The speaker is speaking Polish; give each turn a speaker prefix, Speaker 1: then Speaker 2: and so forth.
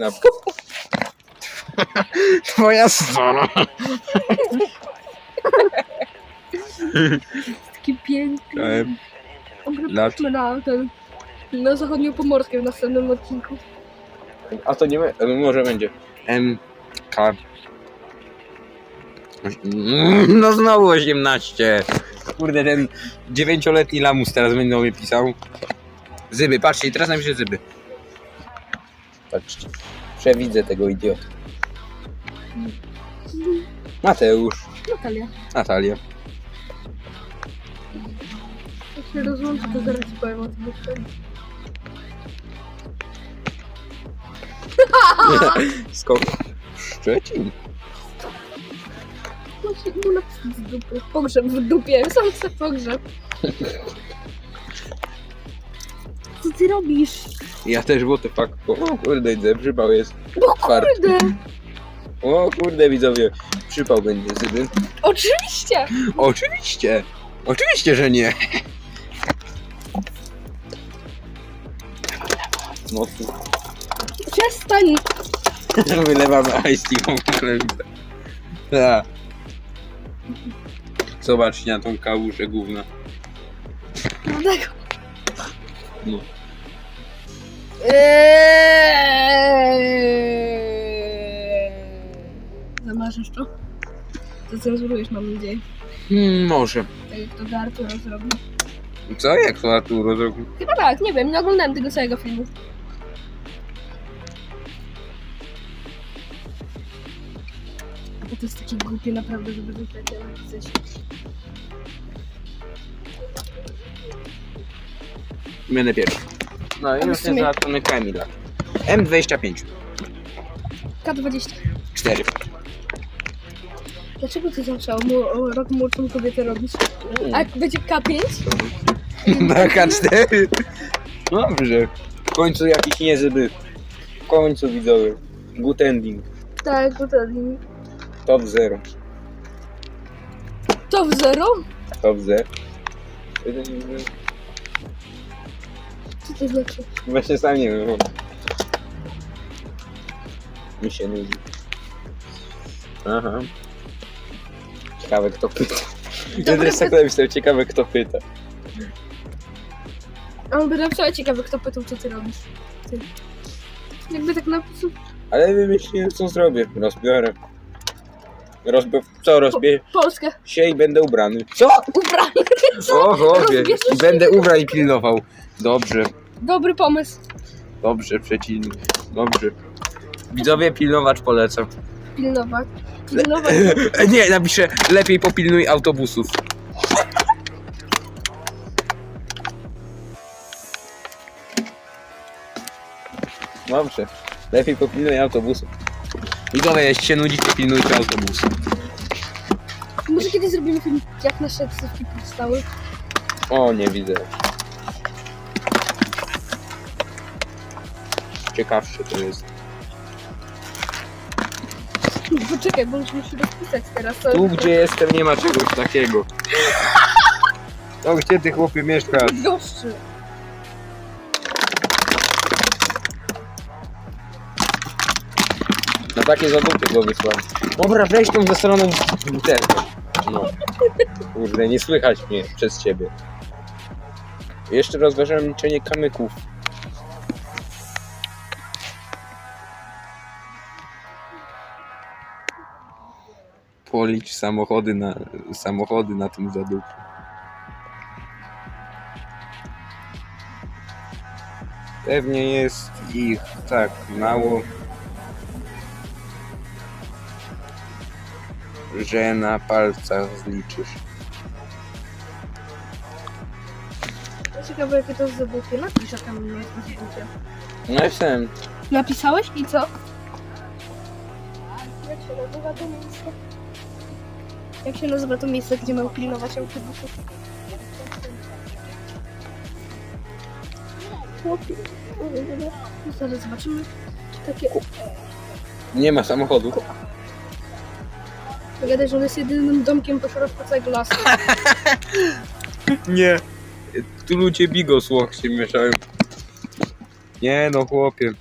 Speaker 1: Na... Twoja strona.
Speaker 2: Taki piękny.
Speaker 1: Em,
Speaker 2: Lat. na ten, na zachodnią pomorskę w następnym odcinku.
Speaker 1: A to nie my, może będzie. M. K. Mm, No znowu 18. Kurde, ten dziewięcioletni lamus teraz będzie mnie pisał. Zyby, patrzcie, teraz napiszę zyby. Patrzcie. Przewidzę tego idiota. Mateusz.
Speaker 2: Natalia.
Speaker 1: Natalia.
Speaker 2: Jak się rozłączę, to zaraz ci powiem o tym.
Speaker 1: Skąd? Szczecin.
Speaker 2: Właśnie mu napisać z dupy. Pogrzeb w dupie, sam chcę pogrzeb. Co ty robisz?
Speaker 1: Ja też, what the fuck. O kurde, widzę, przypał jest.
Speaker 2: No
Speaker 1: Czwarty.
Speaker 2: kurde!
Speaker 1: O kurde, widzowie. Przypał będzie zyby.
Speaker 2: Oczywiście!
Speaker 1: Oczywiście. Oczywiście, że nie. No tu
Speaker 2: Przestań!
Speaker 1: wylewamy ice tea w ogóle. Zobaczcie na tą kałużę gówna.
Speaker 2: No tak.
Speaker 1: No.
Speaker 2: Eee. Zamarzysz to? To cenzurujesz, mam nadzieję.
Speaker 1: Hmm, może.
Speaker 2: Tak jak to do Artura zrobił.
Speaker 1: Co? Jak to Arturo zrobił?
Speaker 2: Chyba tak, nie wiem, nie oglądałem tego całego filmu. Bo to jest takie głupie naprawdę, żeby tutaj napisać.
Speaker 1: Będę pierwszy. No i już jest załatwiony Kamila. M25.
Speaker 2: K20.
Speaker 1: 4.
Speaker 2: Dlaczego ty zawsze o, mu- o rok młodszą kobietę robisz? A jak będzie K5?
Speaker 1: Na K4. Dobrze. W końcu jakiś niezyby. W końcu widzowie. Good ending.
Speaker 2: Tak, to to.
Speaker 1: Top 0.
Speaker 2: To w zero?
Speaker 1: Top 0.
Speaker 2: Co to znaczy?
Speaker 1: Właśnie sam nie wiem. Mi się nudzi. Aha. Ciekawe kto pyta. Ja też tak napisał, ciekawe kto pyta.
Speaker 2: A on by naprawdę ciekawy, kto pytał, co ty robisz. Ty. Jakby tak napisał.
Speaker 1: Ale wymyśliłem co zrobię. Rozbiorę. Co rozbiję
Speaker 2: Polskę.
Speaker 1: się i będę ubrany. Co?
Speaker 2: Ubrany.
Speaker 1: O, chłopie.
Speaker 2: Rozbierzesz
Speaker 1: I będę ubrał i pilnował. Dobrze.
Speaker 2: Dobry pomysł.
Speaker 1: Dobrze, przeciwnie. Dobrze. Widzowie, pilnowacz polecam.
Speaker 2: Pilnować. Pilnować.
Speaker 1: E, Nie, napiszę lepiej popilnuj autobusów. Dobrze. Lepiej popilnuj autobusów. Widzowie, jeśli się nudzicie, pilnujcie autobusu.
Speaker 2: Może kiedyś zrobimy film, jak nasze ksywki powstały.
Speaker 1: O, nie widzę. Ciekawsze to jest.
Speaker 2: Poczekaj, bo musimy się rozpisać teraz. To
Speaker 1: Tu, gdzie jestem, nie ma czegoś takiego. To, gdzie ty chłopie mieszkasz?
Speaker 2: Goszczy.
Speaker 1: Na takie zadupy go wysłałem. Dobra, weź tą ze stroną butelkę. No. Kurde, nie słychać mnie przez ciebie. Jeszcze rozważałem liczenie kamyków. Policz samochody na, samochody na tym zadupie. Pewnie jest ich tak mało, że na palcach zliczysz.
Speaker 2: Ciekawe, jakie to jest zabukie. Napisz, jak tam jest na zabukie.
Speaker 1: Napisałem.
Speaker 2: Napisałeś i co? Jak się nazywa to miejsce? Jak się nazywa to miejsce, gdzie mają pilnować autobusów? Chłopie. O, dobra. Zaraz zobaczymy. Czy takie...
Speaker 1: Nie ma samochodu.
Speaker 2: Pogadaj, że on jest jedynym domkiem pośrodku całego lasu.
Speaker 1: Nie. Tu ludzie bigosłok się mieszają. Nie no chłopie.